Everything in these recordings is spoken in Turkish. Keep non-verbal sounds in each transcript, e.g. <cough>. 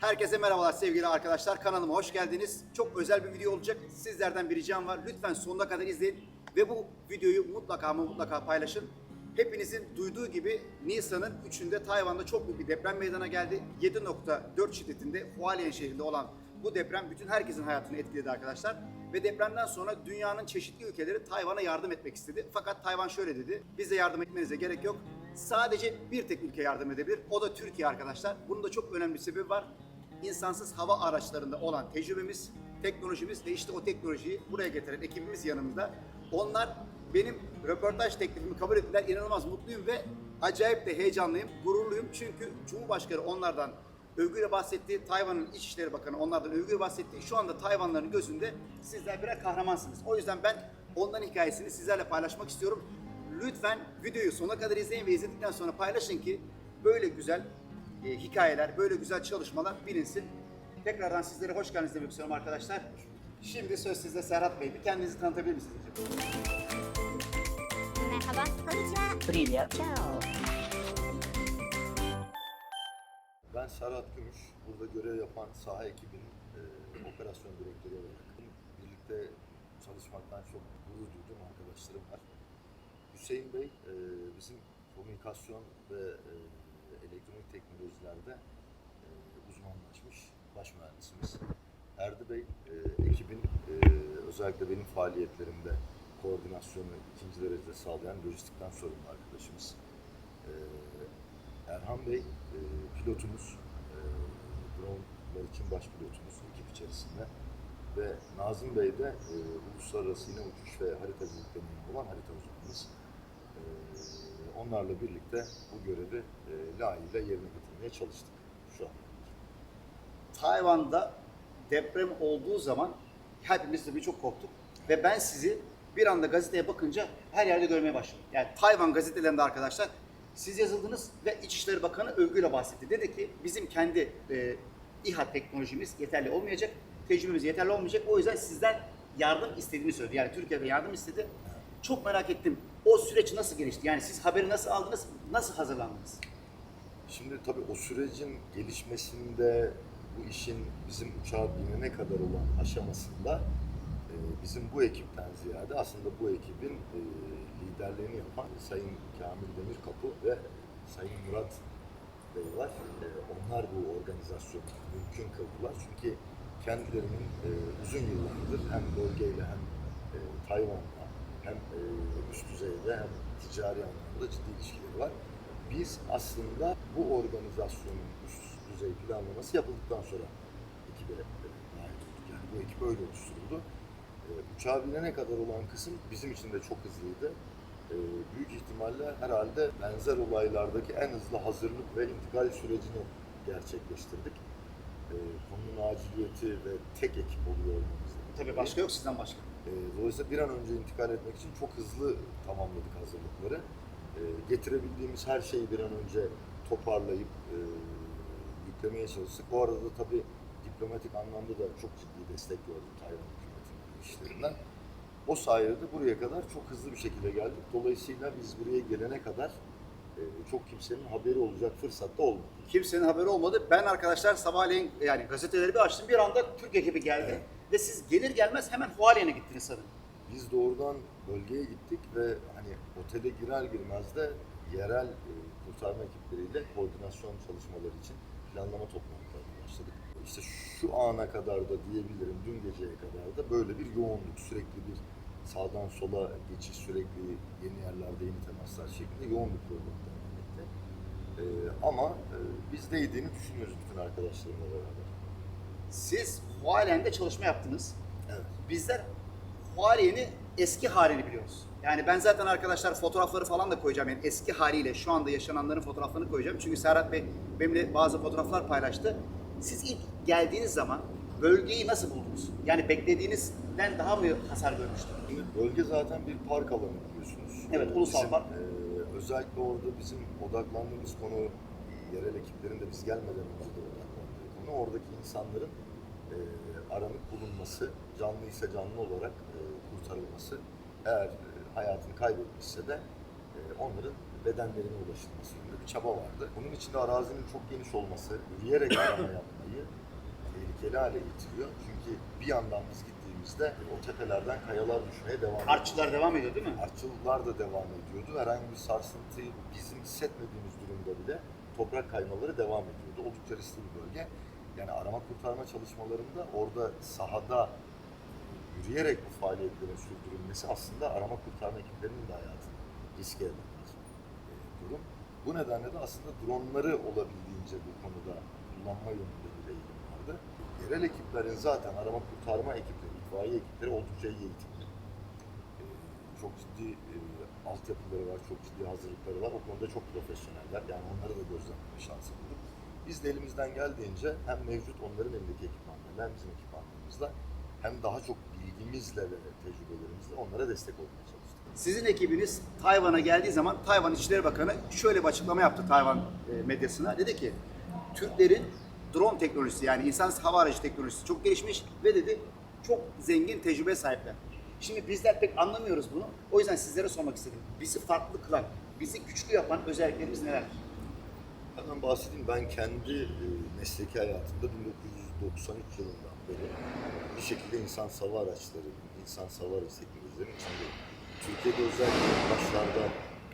Herkese merhabalar sevgili arkadaşlar. Kanalıma hoş geldiniz. Çok özel bir video olacak. Sizlerden bir ricam var. Lütfen sonuna kadar izleyin ve bu videoyu mutlaka ama mutlaka paylaşın. Hepinizin duyduğu gibi Nisan'ın 3'ünde Tayvan'da çok büyük bir deprem meydana geldi. 7.4 şiddetinde Hualien şehrinde olan bu deprem bütün herkesin hayatını etkiledi arkadaşlar. Ve depremden sonra dünyanın çeşitli ülkeleri Tayvan'a yardım etmek istedi. Fakat Tayvan şöyle dedi. Bize yardım etmenize gerek yok. Sadece bir tek ülke yardım edebilir. O da Türkiye arkadaşlar. Bunun da çok önemli bir sebebi var. İnsansız hava araçlarında olan tecrübemiz, teknolojimiz ve işte o teknolojiyi buraya getiren ekibimiz yanımızda. Onlar benim röportaj teklifimi kabul ettiler. İnanılmaz mutluyum ve acayip de heyecanlıyım, gururluyum. Çünkü Cumhurbaşkanı onlardan övgüyle bahsetti. Tayvan'ın İçişleri Bakanı onlardan övgüyle bahsetti. Şu anda Tayvanların gözünde sizler birer kahramansınız. O yüzden ben onların hikayesini sizlerle paylaşmak istiyorum. Lütfen videoyu sona kadar izleyin ve izledikten sonra paylaşın ki böyle güzel e, hikayeler, böyle güzel çalışmalar bilinsin. Tekrardan sizlere hoş geldiniz demek istiyorum arkadaşlar. Şimdi söz sizde Serhat Bey. Bir kendinizi tanıtabilir misiniz? Merhaba. Konnichiwa. Привет. Ciao. Ben Serhat Gümüş, burada görev yapan saha ekibinin e, operasyon direktörü olarak birlikte çalışmaktan çok gurur duyduğum arkadaşlarım var. Hüseyin Bey, e, bizim komünikasyon ve e, elektronik teknolojilerde e, uzmanlaşmış baş mühendisimiz. Erdi Bey, e, ekibin e, özellikle benim faaliyetlerimde koordinasyonu ikinci derecede sağlayan lojistikten sorumlu arkadaşımız. E, Erhan Bey e, pilotumuz, e, drone'lar için baş pilotumuz ekip içerisinde ve Nazım Bey de e, uluslararası yine uçuş ve haritacılık deneyimi olan harita uzmanımız. Onlarla birlikte bu görevi e, layığıyla yerine getirmeye çalıştık şu an. Tayvan'da deprem olduğu zaman hepimiz tabii çok korktuk. Ve ben sizi bir anda gazeteye bakınca her yerde görmeye başladım. Yani Tayvan gazetelerinde arkadaşlar siz yazıldınız ve İçişleri Bakanı övgüyle bahsetti. Dedi ki bizim kendi e, İHA teknolojimiz yeterli olmayacak, tecrübemiz yeterli olmayacak. O yüzden sizden yardım istediğini söyledi. Yani Türkiye'de yardım istedi. Çok merak ettim. O süreç nasıl gelişti? Yani siz haberi nasıl aldınız? Nasıl hazırlandınız? Şimdi tabii o sürecin gelişmesinde bu işin bizim uçağa binene kadar olan aşamasında e, bizim bu ekipten ziyade aslında bu ekibin e, liderliğini yapan Sayın Kamil Demirkapı ve Sayın Murat Bey var. E, onlar bu organizasyonu mümkün kıldılar. Çünkü kendilerinin uzun yıllardır hem bölgeyle hem Tayvan'la hem e, üst düzeyde hem ticari anlamda ciddi ilişkileri var. Biz aslında bu organizasyonun üst düzey planlaması yapıldıktan sonra ekibe e, dahil olduk. Yani bu ekip öyle oluşturuldu. E, uçağa binene kadar olan kısım bizim için de çok hızlıydı. E, büyük ihtimalle herhalde benzer olaylardaki en hızlı hazırlık ve intikal sürecini gerçekleştirdik. E, konunun aciliyeti ve tek ekip oluyor olmamızdan. Tabii başka yok sizden başka. E, dolayısıyla bir an önce intikal etmek için çok hızlı tamamladık hazırlıkları. E, getirebildiğimiz her şeyi bir an önce toparlayıp e, yüklemeye çalıştık. Bu arada da tabii diplomatik anlamda da çok ciddi destek gördüm Tayvan hükümetinin işlerinden. O sayede buraya kadar çok hızlı bir şekilde geldik. Dolayısıyla biz buraya gelene kadar e, çok kimsenin haberi olacak fırsat da olmadı. Kimsenin haberi olmadı. Ben arkadaşlar sabahleyin yani gazeteleri bir açtım. Bir anda Türk ekibi geldi. Evet. Ve siz gelir gelmez hemen Hualien'e gittiniz sanırım. Biz doğrudan bölgeye gittik ve hani otele girer girmez de yerel e, kurtarma ekipleriyle koordinasyon çalışmaları için planlama toplantılarına başladık. İşte şu ana kadar da diyebilirim dün geceye kadar da böyle bir yoğunluk, sürekli bir sağdan sola geçiş, sürekli yeni yerlerde yeni temaslar şeklinde yoğun bir program devam etti. E, ama e, biz değdiğini düşünüyoruz bütün arkadaşlarımla beraber. Siz Hualien'de çalışma yaptınız. Evet. Bizler Hualien'i eski halini biliyoruz. Yani ben zaten arkadaşlar fotoğrafları falan da koyacağım. Yani eski haliyle şu anda yaşananların fotoğraflarını koyacağım. Çünkü Serhat Bey benimle bazı fotoğraflar paylaştı. Siz ilk geldiğiniz zaman bölgeyi nasıl buldunuz? Yani beklediğinizden daha mı hasar görmüştünüz? Şimdi bölge zaten bir park alanı biliyorsunuz. Evet, ulusal Bizim, park. e, özellikle orada bizim odaklandığımız konu, yerel ekiplerin de biz gelmeden önce de odaklandığı konu, oradaki insanların e, aranıp bulunması, canlıysa canlı olarak e, kurtarılması, eğer e, hayatını kaybetmişse de e, onların bedenlerine ulaşılması yönünde bir çaba vardı. Bunun için de arazinin çok geniş olması, yürüyerek arama <coughs> yapmayı tehlikeli hale getiriyor. Çünkü bir yandan biz gittiğimizde o tepelerden kayalar düşmeye devam ediyor. Artçılar devam ediyor değil mi? Artçılıklar da devam ediyordu. Herhangi bir sarsıntıyı bizim hissetmediğimiz durumda bile toprak kaymaları devam ediyordu. Oldukça riskli bir bölge. Yani arama kurtarma çalışmalarında orada sahada yürüyerek bu faaliyetlerin sürdürülmesi aslında arama kurtarma ekiplerinin de hayatını riske eden bir e, durum. Bu nedenle de aslında dronları olabildiğince bu konuda kullanma yönünde bir eğilim vardı. Yerel ekiplerin zaten arama kurtarma ekipleri, itfaiye ekipleri oldukça iyi eğitimli. E, çok ciddi e, altyapıları var, çok ciddi hazırlıkları var. O konuda çok profesyoneller. Yani onları da gözlemleme şansı bulduk. Biz de elimizden geldiğince hem mevcut onların elindeki ekipmanlarla hem bizim ekipmanlarımızla hem daha çok bilgimizle ve tecrübelerimizle onlara destek olmaya çalıştık. Sizin ekibiniz Tayvan'a geldiği zaman Tayvan İçişleri Bakanı şöyle bir açıklama yaptı Tayvan e, medyasına. Dedi ki Türklerin drone teknolojisi yani insansız hava aracı teknolojisi çok gelişmiş ve dedi çok zengin tecrübe sahipler. Şimdi bizler pek anlamıyoruz bunu. O yüzden sizlere sormak istedim. Bizi farklı kılan, bizi güçlü yapan özelliklerimiz nelerdir? Hemen bahsedeyim. Ben kendi e, mesleki hayatımda 1993 yılından beri bir şekilde insan hava araçları, insan hava aracı teknolojilerinin içindeyim. Türkiye'de özellikle başlarda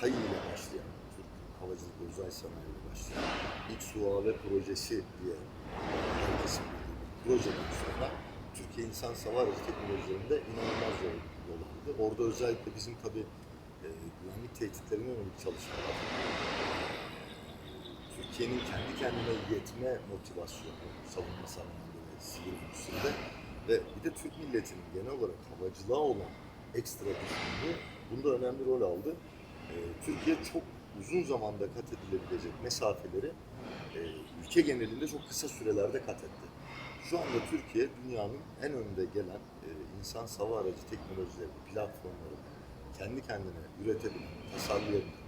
TAI ile başlayan, Türk Havacılık Uzay Sanayi ile başlayan ilk SUAV projesi diye herkesin bildiği bir projeden sonra Türkiye insan hava aracı teknolojilerinde inanılmaz yol, yol. Orada özellikle bizim tabii e, güvenlik tehditlerine yönelik çalışmalar, Türkiye'nin kendi kendine yetme motivasyonu savunma sanayinde ve sivil endüstride ve bir de Türk milletinin genel olarak havacılığa olan ekstra düşkünlüğü bunda önemli rol aldı. Ee, Türkiye çok uzun zamanda kat edilebilecek mesafeleri e, ülke genelinde çok kısa sürelerde kat etti. Şu anda Türkiye dünyanın en önde gelen e, insan hava aracı teknolojileri, platformları kendi kendine üretebilen, tasarlayabilen,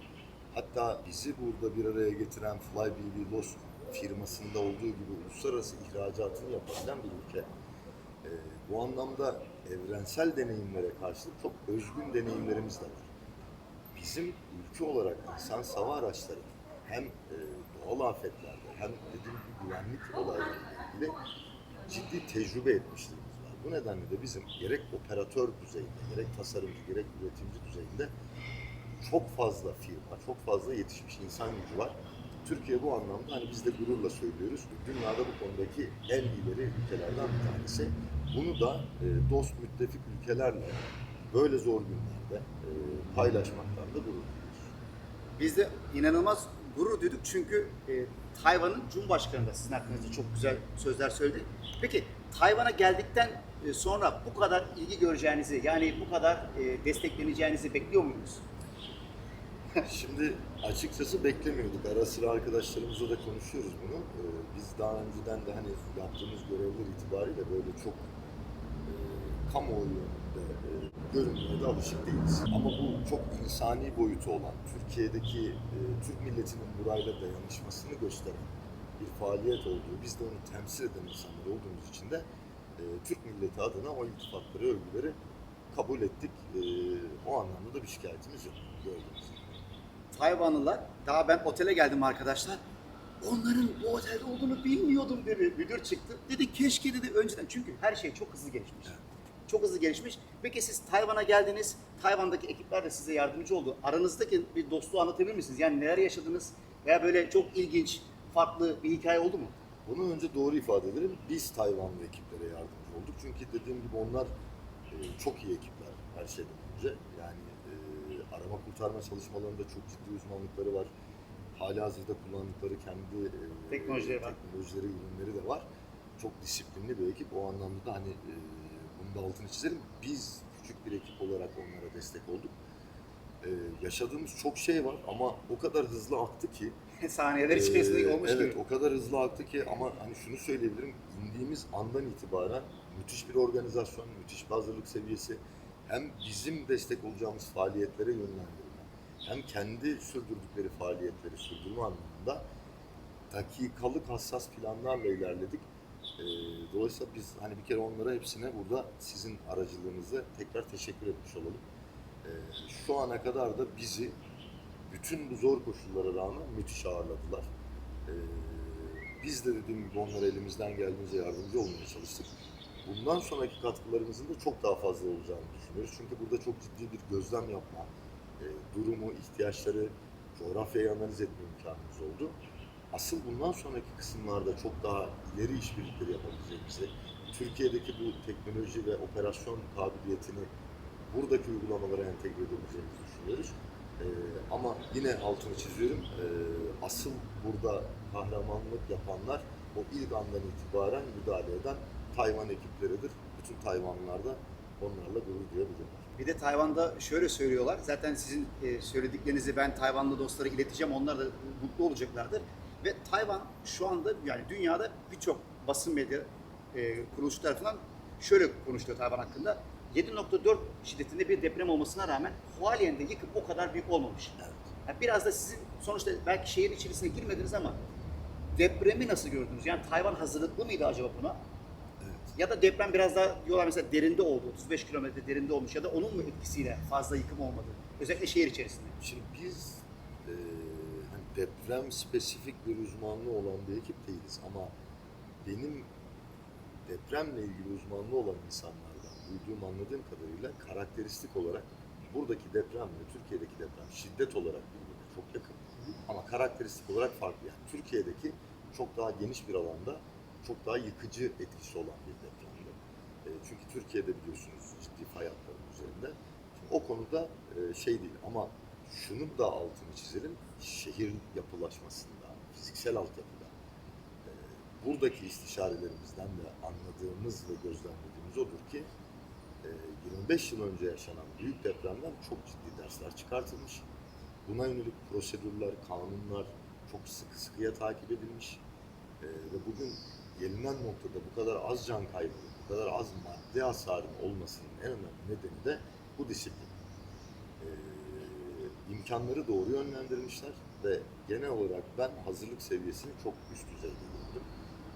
Hatta bizi burada bir araya getiren Flybe Lost firmasında olduğu gibi uluslararası ihracatını yapabilen bir ülke. Ee, bu anlamda evrensel deneyimlere karşılık çok özgün deneyimlerimiz de var. Bizim ülke olarak insan hava araçları hem e, doğal afetlerde hem dediğim gibi güvenlik olaylarıyla ilgili ciddi tecrübe etmişliğimiz var. Bu nedenle de bizim gerek operatör düzeyinde, gerek tasarımcı, gerek üretimci düzeyinde çok fazla firma, çok fazla yetişmiş insan gücü var. Türkiye bu anlamda hani biz de gururla söylüyoruz. Dünyada bu konudaki en ileri ülkelerden bir tanesi. Bunu da e, dost müttefik ülkelerle böyle zor günlerde e, paylaşmaktan da gurur duyuyoruz. Biz de inanılmaz gurur duyduk çünkü e, Tayvan'ın Cumhurbaşkanı da sizin hakkınızda çok güzel sözler söyledi. Peki Tayvan'a geldikten sonra bu kadar ilgi göreceğinizi yani bu kadar destekleneceğinizi bekliyor muydunuz? Şimdi açıkçası beklemiyorduk. Ara sıra arkadaşlarımızla da konuşuyoruz bunu. Ee, biz daha önceden de hani yaptığımız görevler itibariyle böyle çok e, kamuoyu e, görünmeye de alışık değiliz. Ama bu çok insani boyutu olan, Türkiye'deki e, Türk milletinin burayla dayanışmasını gösteren bir faaliyet olduğu, biz de onu temsil eden insanlar olduğumuz için de e, Türk milleti adına o iltifatları, övgüleri kabul ettik. E, o anlamda da bir şikayetimiz yok gördüğünüz gibi. Tayvanlılar, daha ben otele geldim arkadaşlar. Onların bu otelde olduğunu bilmiyordum dedi. Müdür çıktı. Dedi keşke dedi önceden. Çünkü her şey çok hızlı gelişmiş. Çok hızlı gelişmiş. Peki siz Tayvan'a geldiniz. Tayvan'daki ekipler de size yardımcı oldu. Aranızdaki bir dostluğu anlatabilir misiniz? Yani neler yaşadınız? Veya böyle çok ilginç, farklı bir hikaye oldu mu? Bunu önce doğru ifade edelim. Biz Tayvanlı ekiplere yardımcı olduk. Çünkü dediğim gibi onlar e, çok iyi ekipler her şeyden önce. Yani arama kurtarma çalışmalarında çok ciddi uzmanlıkları var. Hali hazırda kullandıkları kendi e, Teknolojileri var. teknolojileri, ürünleri de var. Çok disiplinli bir ekip. O anlamda da hani e, bunu da altını çizelim. Biz küçük bir ekip olarak onlara destek olduk. E, yaşadığımız çok şey var ama o kadar hızlı aktı ki <laughs> Saniyeler içerisinde ee, olmuş evet, gibi. o kadar hızlı aktı ki ama hani şunu söyleyebilirim. indiğimiz andan itibaren müthiş bir organizasyon, müthiş bir hazırlık seviyesi. Hem bizim destek olacağımız faaliyetlere yönlendirme, hem kendi sürdürdükleri faaliyetleri sürdürme anlamında dakikalık hassas planlarla ilerledik. Ee, dolayısıyla biz hani bir kere onlara hepsine burada sizin aracılığınızla tekrar teşekkür etmiş olalım. Ee, şu ana kadar da bizi bütün bu zor koşullara rağmen müthiş ağırladılar. Ee, biz de dediğim gibi onlara elimizden geldiğince yardımcı olmaya çalıştık. Bundan sonraki katkılarımızın da çok daha fazla olacağını düşünüyoruz. Çünkü burada çok ciddi bir gözlem yapma, e, durumu, ihtiyaçları, coğrafyayı analiz etme imkanımız oldu. Asıl bundan sonraki kısımlarda çok daha ileri işbirlikleri yapabileceğimizi, Türkiye'deki bu teknoloji ve operasyon kabiliyetini buradaki uygulamalara entegre edebileceğimizi düşünüyoruz. Ee, ama yine altını çiziyorum, ee, asıl burada kahramanlık yapanlar o ilk andan itibaren müdahale eden Tayvan ekipleridir. Bütün Tayvanlılar da onlarla gurur duyabilirler. Bir de Tayvan'da şöyle söylüyorlar. Zaten sizin e, söylediklerinizi ben Tayvanlı dostlara ileteceğim. Onlar da mutlu olacaklardır. Ve Tayvan şu anda yani dünyada birçok basın medya e, kuruluşu tarafından şöyle konuşuluyor Tayvan hakkında. 7.4 şiddetinde bir deprem olmasına rağmen Hualien'de yıkım o kadar büyük olmamış. Evet. Yani biraz da sizin sonuçta belki şehir içerisine girmediniz ama depremi nasıl gördünüz? Yani Tayvan hazırlıklı mıydı acaba buna? Ya da deprem biraz daha diyorlar mesela derinde oldu, 35 kilometre derinde olmuş ya da onun mu etkisiyle fazla yıkım olmadı? Özellikle şehir içerisinde. Şimdi biz e, hani deprem spesifik bir uzmanlığı olan bir ekip değiliz ama benim depremle ilgili uzmanlığı olan insanlardan duyduğum anladığım kadarıyla karakteristik olarak buradaki depremle Türkiye'deki deprem şiddet olarak birbirine çok yakın ama karakteristik olarak farklı. Yani Türkiye'deki çok daha geniş bir alanda çok daha yıkıcı etkisi olan bir depremdi. E, çünkü Türkiye'de biliyorsunuz ciddi fay üzerinde. Şimdi o konuda e, şey değil ama şunu da altını çizelim. Şehir yapılaşmasında, fiziksel altyapıda e, buradaki istişarelerimizden de anladığımız ve gözlemlediğimiz odur ki e, 25 yıl önce yaşanan büyük depremden çok ciddi dersler çıkartılmış. Buna yönelik prosedürler, kanunlar çok sıkı sıkıya takip edilmiş. E, ve bugün gelinen noktada bu kadar az can kaybı, bu kadar az maddi hasarın olmasının en önemli nedeni de bu disiplin. E, imkanları doğru yönlendirmişler ve genel olarak ben hazırlık seviyesini çok üst düzeyde gördüm.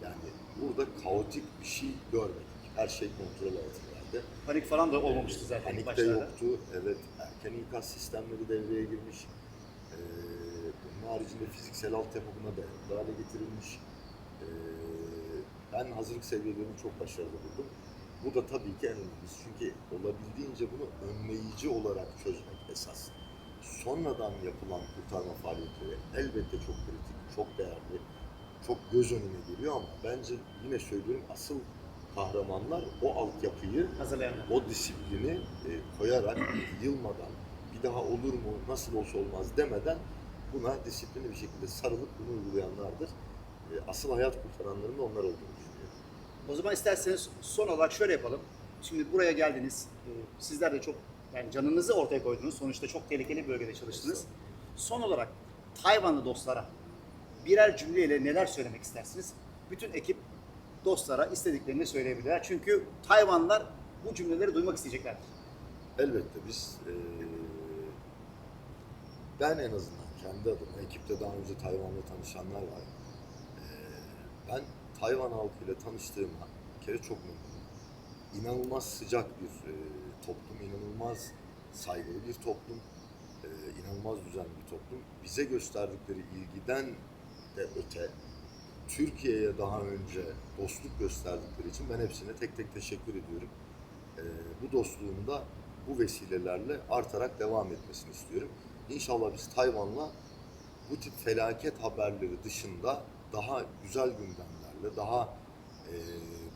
Yani burada kaotik bir şey görmedik. Her şey kontrol altındaydı. Panik falan da olmamıştı zaten Panik de başlarda. yoktu. Evet, erken ikaz sistemleri devreye girmiş. Ee, bunun haricinde fiziksel altyapı buna dayanıklı hale getirilmiş. Ben hazırlık seviyelerini çok başarılı buldum. Bu da tabii ki en önemlisi. Çünkü olabildiğince bunu önleyici olarak çözmek esas. Sonradan yapılan kurtarma faaliyetleri elbette çok kritik, çok değerli, çok göz önüne geliyor ama bence yine söylüyorum asıl kahramanlar o altyapıyı Hazırlayanlar. o disiplini e, koyarak <clears throat> yılmadan bir daha olur mu nasıl olsa olmaz demeden buna disiplinli bir şekilde sarılıp bunu uygulayanlardır. E, asıl hayat kurtaranların da onlar olduğunu. O zaman isterseniz son olarak şöyle yapalım. Şimdi buraya geldiniz. Ee, Sizler de çok yani canınızı ortaya koydunuz. Sonuçta çok tehlikeli bir bölgede çalıştınız. Son olarak Tayvanlı dostlara birer cümleyle neler söylemek istersiniz? Bütün ekip dostlara istediklerini söyleyebilirler. Çünkü Tayvanlılar bu cümleleri duymak isteyeceklerdir. Elbette biz e, ben en azından kendi adıma ekipte daha önce Tayvan'la tanışanlar var. E, ben Tayvan halkıyla tanıştığıma bir kere çok memnunum. İnanılmaz sıcak bir e, toplum, inanılmaz saygılı bir toplum, e, inanılmaz düzenli bir toplum. Bize gösterdikleri ilgiden de öte Türkiye'ye daha önce dostluk gösterdikleri için ben hepsine tek tek teşekkür ediyorum. Ee, bu dostluğun da bu vesilelerle artarak devam etmesini istiyorum. İnşallah biz Tayvan'la bu tip felaket haberleri dışında daha güzel gündemlerle, daha e,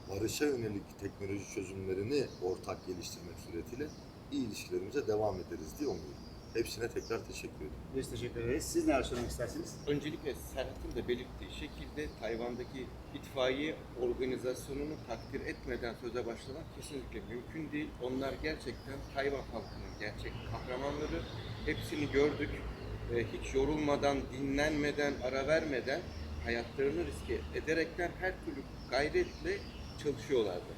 barışa yönelik teknoloji çözümlerini ortak geliştirmek suretiyle iyi ilişkilerimize devam ederiz diye umuyorum. Hepsine tekrar teşekkür ederim. Biz teşekkür ederiz. Siz neler söylemek istersiniz? Öncelikle Serhat'ın da belirttiği şekilde Tayvan'daki itfaiye organizasyonunu takdir etmeden söze başlamak kesinlikle mümkün değil. Onlar gerçekten Tayvan halkının gerçek kahramanları. Hepsini gördük. Hiç yorulmadan, dinlenmeden, ara vermeden hayatlarını riske ederekten her türlü gayretle çalışıyorlardı.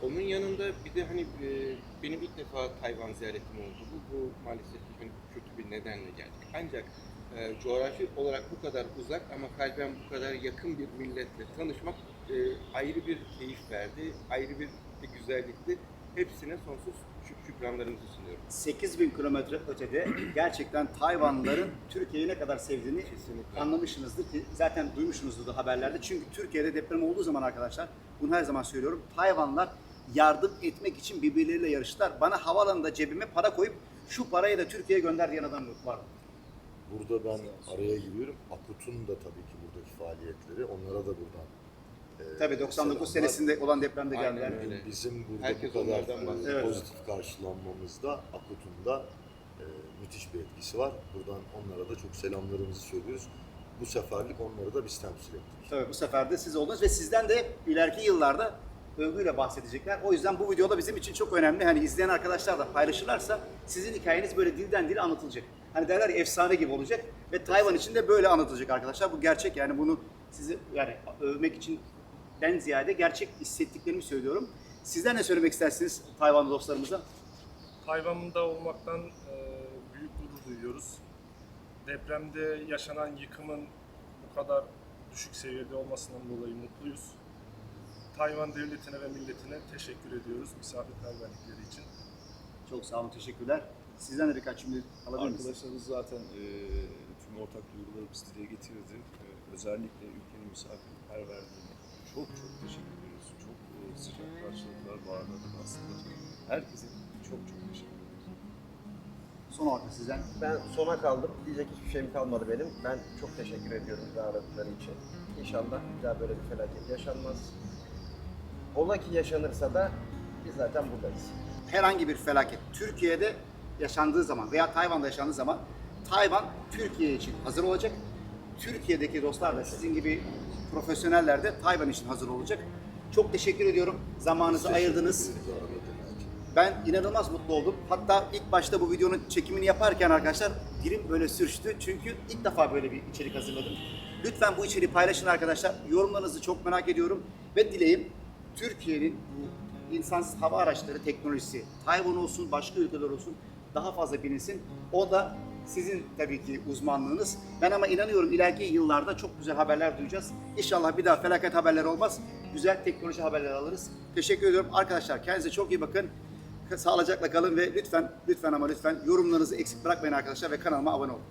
Onun yanında bir de hani e, benim ilk defa Tayvan ziyaretim oldu. Bu, bu maalesef ki hani kötü bir nedenle geldik. Ancak e, coğrafi olarak bu kadar uzak ama kalben bu kadar yakın bir milletle tanışmak e, ayrı bir keyif verdi, ayrı bir, güzellikti. Hepsine sonsuz şük- şükranlarımızı sunuyorum. 8000 kilometre ötede gerçekten Tayvanlıların Türkiye'yi ne kadar sevdiğini Kesinlikle. anlamışsınızdır ki zaten duymuşsunuzdur da haberlerde. Çünkü Türkiye'de deprem olduğu zaman arkadaşlar bunu her zaman söylüyorum. Tayvanlılar yardım etmek için birbirleriyle yarıştılar. Bana havaalanında cebime para koyup şu parayı da Türkiye'ye gönder diyen adam var. Burada ben araya giriyorum. Akut'un da tabii ki buradaki faaliyetleri. Onlara da buradan Tabii 99 selamlar. senesinde olan depremde geldiler. öyle. Bizim burada Herkes bu kadar onlardan e, bahsediyor. pozitif karşılanmamızda Akut'un da e, müthiş bir etkisi var. Buradan onlara da çok selamlarımızı söylüyoruz. Bu seferlik onları da biz temsil ettik. Tabii bu sefer de siz oldunuz ve sizden de ileriki yıllarda övgüyle bahsedecekler. O yüzden bu videoda bizim için çok önemli. Hani izleyen arkadaşlar da paylaşırlarsa sizin hikayeniz böyle dilden dile anlatılacak. Hani derler ya efsane gibi olacak ve Tayvan için de böyle anlatılacak arkadaşlar. Bu gerçek yani bunu sizi yani övmek için ben ziyade gerçek hissettiklerimi söylüyorum. Sizler ne söylemek istersiniz Tayvanlı dostlarımıza? Tayvan'da olmaktan e, büyük gurur duyuyoruz. Depremde yaşanan yıkımın bu kadar düşük seviyede olmasından dolayı mutluyuz. Tayvan devletine ve milletine teşekkür ediyoruz misafirperverlikleri için. Çok sağ olun, teşekkürler. Sizden de birkaç cümle alabilir miyiz? Arkadaşlarımız zaten e, tüm ortak duygularımızı dile getirdi. E, özellikle ülkenin misafirperverliğine çok çok teşekkür ediyoruz. Çok e, sıcak karşılıklar bağırladık aslında. Herkese çok çok teşekkür ediyoruz. Son olarak sizden. Ben sona kaldım. Diyecek hiçbir şeyim kalmadı benim. Ben çok teşekkür ediyorum bizi aradıkları için. İnşallah bir daha böyle bir felaket yaşanmaz. Ola ki yaşanırsa da biz zaten buradayız. herhangi bir felaket Türkiye'de yaşandığı zaman veya Tayvan'da yaşandığı zaman Tayvan Türkiye için hazır olacak. Türkiye'deki dostlar da sizin gibi profesyoneller de Tayvan için hazır olacak. Çok teşekkür ediyorum. Zamanınızı ayırdınız. Teşekkür için. Ben inanılmaz mutlu oldum. Hatta ilk başta bu videonun çekimini yaparken arkadaşlar dilim böyle sürçtü. Çünkü ilk defa böyle bir içerik hazırladım. Lütfen bu içeriği paylaşın arkadaşlar. Yorumlarınızı çok merak ediyorum. Ve dileğim Türkiye'nin bu insansız hava araçları teknolojisi, Tayvan olsun, başka ülkeler olsun daha fazla bilinsin. O da sizin tabii ki uzmanlığınız. Ben ama inanıyorum ileriki yıllarda çok güzel haberler duyacağız. İnşallah bir daha felaket haberler olmaz. Güzel teknoloji haberleri alırız. Teşekkür ediyorum. Arkadaşlar kendinize çok iyi bakın. Sağlıcakla kalın ve lütfen lütfen ama lütfen yorumlarınızı eksik bırakmayın arkadaşlar ve kanalıma abone olun.